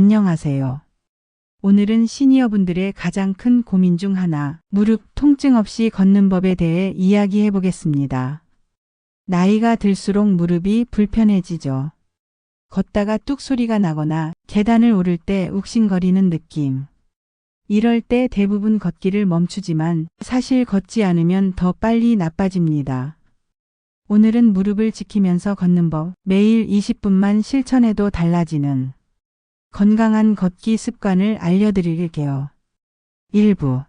안녕하세요. 오늘은 시니어분들의 가장 큰 고민 중 하나, 무릎 통증 없이 걷는 법에 대해 이야기해 보겠습니다. 나이가 들수록 무릎이 불편해지죠. 걷다가 뚝 소리가 나거나 계단을 오를 때 욱신거리는 느낌. 이럴 때 대부분 걷기를 멈추지만 사실 걷지 않으면 더 빨리 나빠집니다. 오늘은 무릎을 지키면서 걷는 법, 매일 20분만 실천해도 달라지는 건강한 걷기 습관을 알려드릴게요. 1부.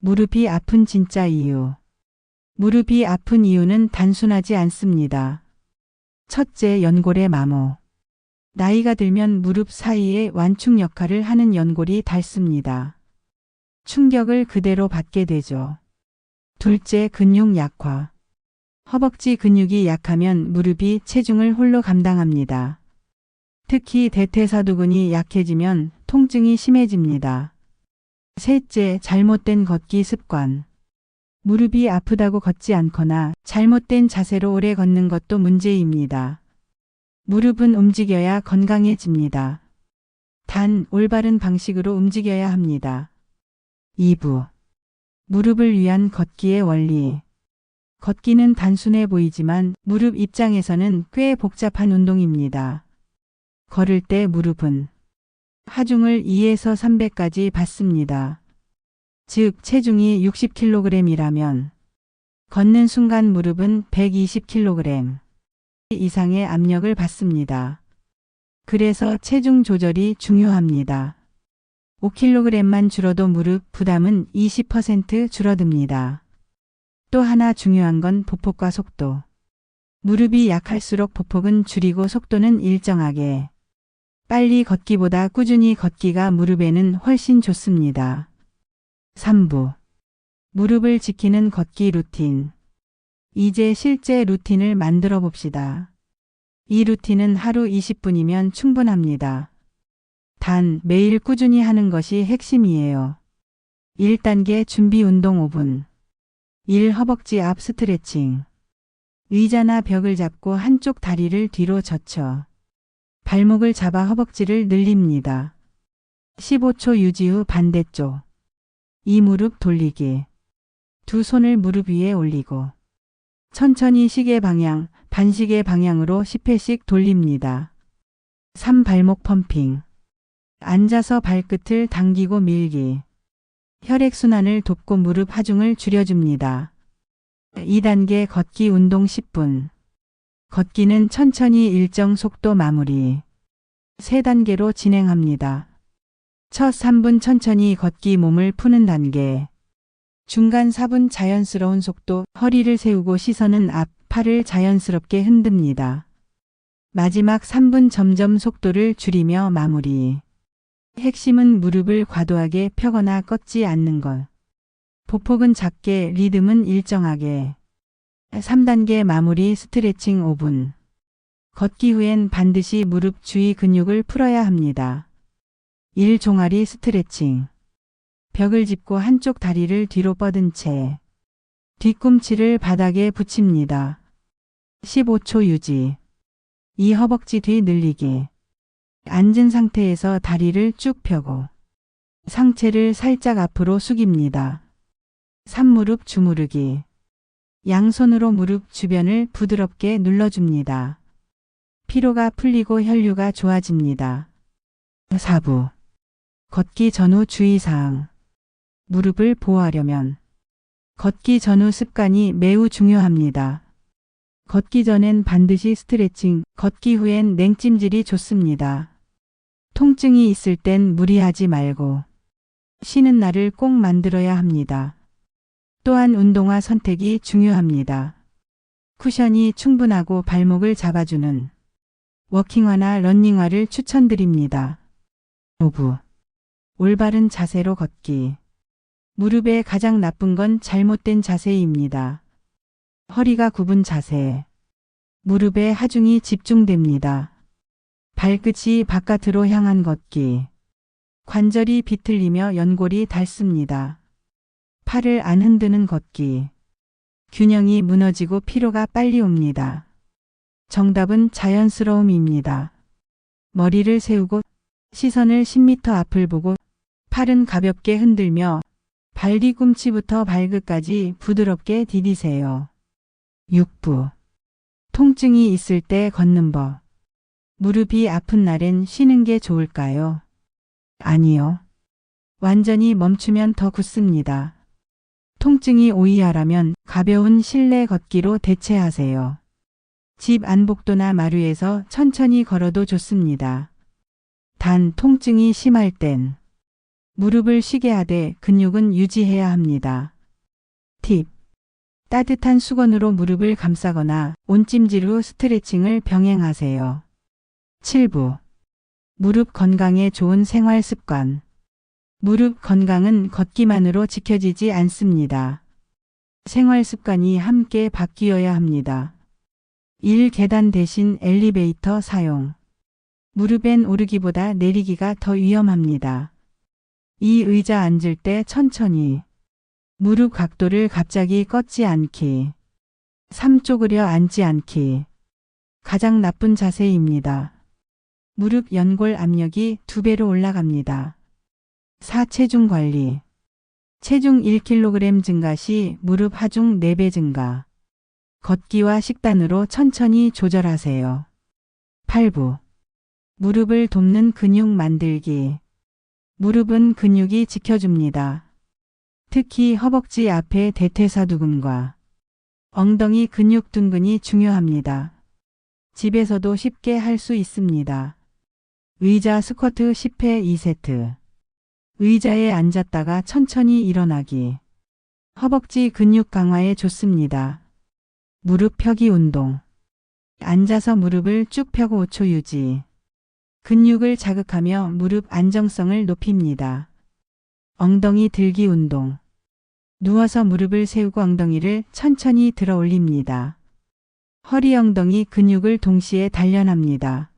무릎이 아픈 진짜 이유. 무릎이 아픈 이유는 단순하지 않습니다. 첫째, 연골의 마모. 나이가 들면 무릎 사이에 완충 역할을 하는 연골이 닳습니다. 충격을 그대로 받게 되죠. 둘째, 근육 약화. 허벅지 근육이 약하면 무릎이 체중을 홀로 감당합니다. 특히 대퇴사두근이 약해지면 통증이 심해집니다. 셋째, 잘못된 걷기 습관. 무릎이 아프다고 걷지 않거나 잘못된 자세로 오래 걷는 것도 문제입니다. 무릎은 움직여야 건강해집니다. 단, 올바른 방식으로 움직여야 합니다. 2부. 무릎을 위한 걷기의 원리. 걷기는 단순해 보이지만 무릎 입장에서는 꽤 복잡한 운동입니다. 걸을 때 무릎은 하중을 2에서 300까지 받습니다. 즉, 체중이 60kg이라면 걷는 순간 무릎은 120kg 이상의 압력을 받습니다. 그래서 체중 조절이 중요합니다. 5kg만 줄어도 무릎 부담은 20% 줄어듭니다. 또 하나 중요한 건 보폭과 속도. 무릎이 약할수록 보폭은 줄이고 속도는 일정하게. 빨리 걷기보다 꾸준히 걷기가 무릎에는 훨씬 좋습니다. 3부. 무릎을 지키는 걷기 루틴. 이제 실제 루틴을 만들어 봅시다. 이 루틴은 하루 20분이면 충분합니다. 단 매일 꾸준히 하는 것이 핵심이에요. 1단계 준비 운동 5분. 1. 허벅지 앞 스트레칭. 의자나 벽을 잡고 한쪽 다리를 뒤로 젖혀. 발목을 잡아 허벅지를 늘립니다. 15초 유지 후 반대쪽. 이 무릎 돌리기. 두 손을 무릎 위에 올리고. 천천히 시계 방향, 반시계 방향으로 10회씩 돌립니다. 3. 발목 펌핑. 앉아서 발끝을 당기고 밀기. 혈액순환을 돕고 무릎 하중을 줄여줍니다. 2단계 걷기 운동 10분. 걷기는 천천히 일정 속도 마무리. 3단계로 진행합니다. 첫 3분 천천히 걷기 몸을 푸는 단계. 중간 4분 자연스러운 속도, 허리를 세우고 시선은 앞, 팔을 자연스럽게 흔듭니다. 마지막 3분 점점 속도를 줄이며 마무리. 핵심은 무릎을 과도하게 펴거나 꺾지 않는 것. 보폭은 작게, 리듬은 일정하게. 3단계 마무리 스트레칭 5분. 걷기 후엔 반드시 무릎 주위 근육을 풀어야 합니다. 1. 종아리 스트레칭. 벽을 짚고 한쪽 다리를 뒤로 뻗은 채 뒤꿈치를 바닥에 붙입니다. 15초 유지. 2. 허벅지 뒤 늘리기. 앉은 상태에서 다리를 쭉 펴고 상체를 살짝 앞으로 숙입니다. 3. 무릎 주무르기. 양손으로 무릎 주변을 부드럽게 눌러줍니다. 피로가 풀리고 혈류가 좋아집니다. 4부. 걷기 전후 주의사항. 무릎을 보호하려면 걷기 전후 습관이 매우 중요합니다. 걷기 전엔 반드시 스트레칭, 걷기 후엔 냉찜질이 좋습니다. 통증이 있을 땐 무리하지 말고 쉬는 날을 꼭 만들어야 합니다. 또한 운동화 선택이 중요합니다. 쿠션이 충분하고 발목을 잡아주는 워킹화나 런닝화를 추천드립니다. 5부. 올바른 자세로 걷기. 무릎의 가장 나쁜 건 잘못된 자세입니다. 허리가 굽은 자세. 무릎에 하중이 집중됩니다. 발끝이 바깥으로 향한 걷기. 관절이 비틀리며 연골이 닳습니다. 팔을 안 흔드는 걷기. 균형이 무너지고 피로가 빨리 옵니다. 정답은 자연스러움입니다. 머리를 세우고 시선을 10m 앞을 보고 팔은 가볍게 흔들며 발 뒤꿈치부터 발끝까지 부드럽게 디디세요. 6부. 통증이 있을 때 걷는 법. 무릎이 아픈 날엔 쉬는 게 좋을까요? 아니요. 완전히 멈추면 더 굳습니다. 통증이 오이하라면 가벼운 실내 걷기로 대체하세요. 집 안복도나 마루에서 천천히 걸어도 좋습니다. 단 통증이 심할 땐 무릎을 쉬게 하되 근육은 유지해야 합니다. 팁. 따뜻한 수건으로 무릎을 감싸거나 온찜질 후 스트레칭을 병행하세요. 7부. 무릎 건강에 좋은 생활 습관. 무릎 건강은 걷기만으로 지켜지지 않습니다. 생활 습관이 함께 바뀌어야 합니다. 1. 계단 대신 엘리베이터 사용. 무릎엔 오르기보다 내리기가 더 위험합니다. 2. 의자 앉을 때 천천히. 무릎 각도를 갑자기 꺾지 않기. 3. 쪼그려 앉지 않기. 가장 나쁜 자세입니다. 무릎 연골 압력이 두 배로 올라갑니다. 4. 체중 관리. 체중 1kg 증가 시 무릎 하중 4배 증가. 걷기와 식단으로 천천히 조절하세요. 8부. 무릎을 돕는 근육 만들기. 무릎은 근육이 지켜줍니다. 특히 허벅지 앞에 대퇴사두근과 엉덩이 근육 둔근이 중요합니다. 집에서도 쉽게 할 수 있습니다. 의자 스쿼트 10회 2세트. 의자에 앉았다가 천천히 일어나기. 허벅지 근육 강화에 좋습니다. 무릎 펴기 운동. 앉아서 무릎을 쭉 펴고 5초 유지. 근육을 자극하며 무릎 안정성을 높입니다. 엉덩이 들기 운동. 누워서 무릎을 세우고 엉덩이를 천천히 들어 올립니다. 허리 엉덩이 근육을 동시에 단련합니다.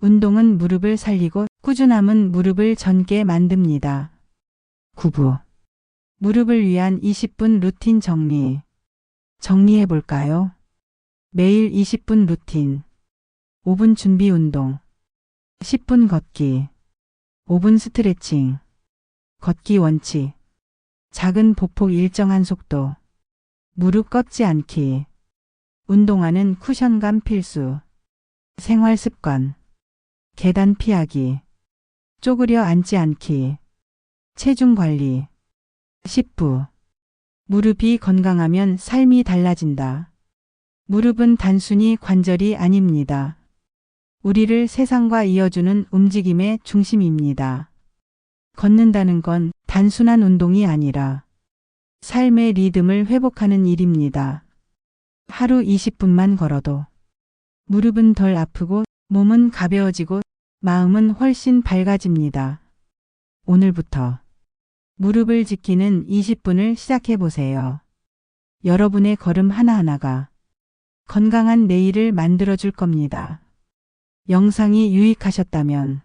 운동은 무릎을 살리고 꾸준함은 무릎을 전게 만듭니다. 9부. 무릎을 위한 20분 루틴 정리. 정리해 볼까요? 매일 20분 루틴. 5분 준비 운동. 10분 걷기. 5분 스트레칭. 걷기 원칙. 작은 보폭 일정한 속도. 무릎 꺾지 않기. 운동화는 쿠션감 필수. 생활 습관. 계단 피하기. 쪼그려 앉지 않기. 체중 관리. 10부. 무릎이 건강하면 삶이 달라진다. 무릎은 단순히 관절이 아닙니다. 우리를 세상과 이어주는 움직임의 중심입니다. 걷는다는 건 단순한 운동이 아니라 삶의 리듬을 회복하는 일입니다. 하루 20분만 걸어도 무릎은 덜 아프고 몸은 가벼워지고 마음은 훨씬 밝아집니다. 오늘부터 무릎을 지키는 20분을 시작해 보세요. 여러분의 걸음 하나하나가 건강한 내일을 만들어 줄 겁니다. 영상이 유익하셨다면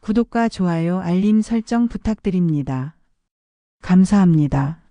구독과 좋아요, 알림 설정 부탁드립니다. 감사합니다.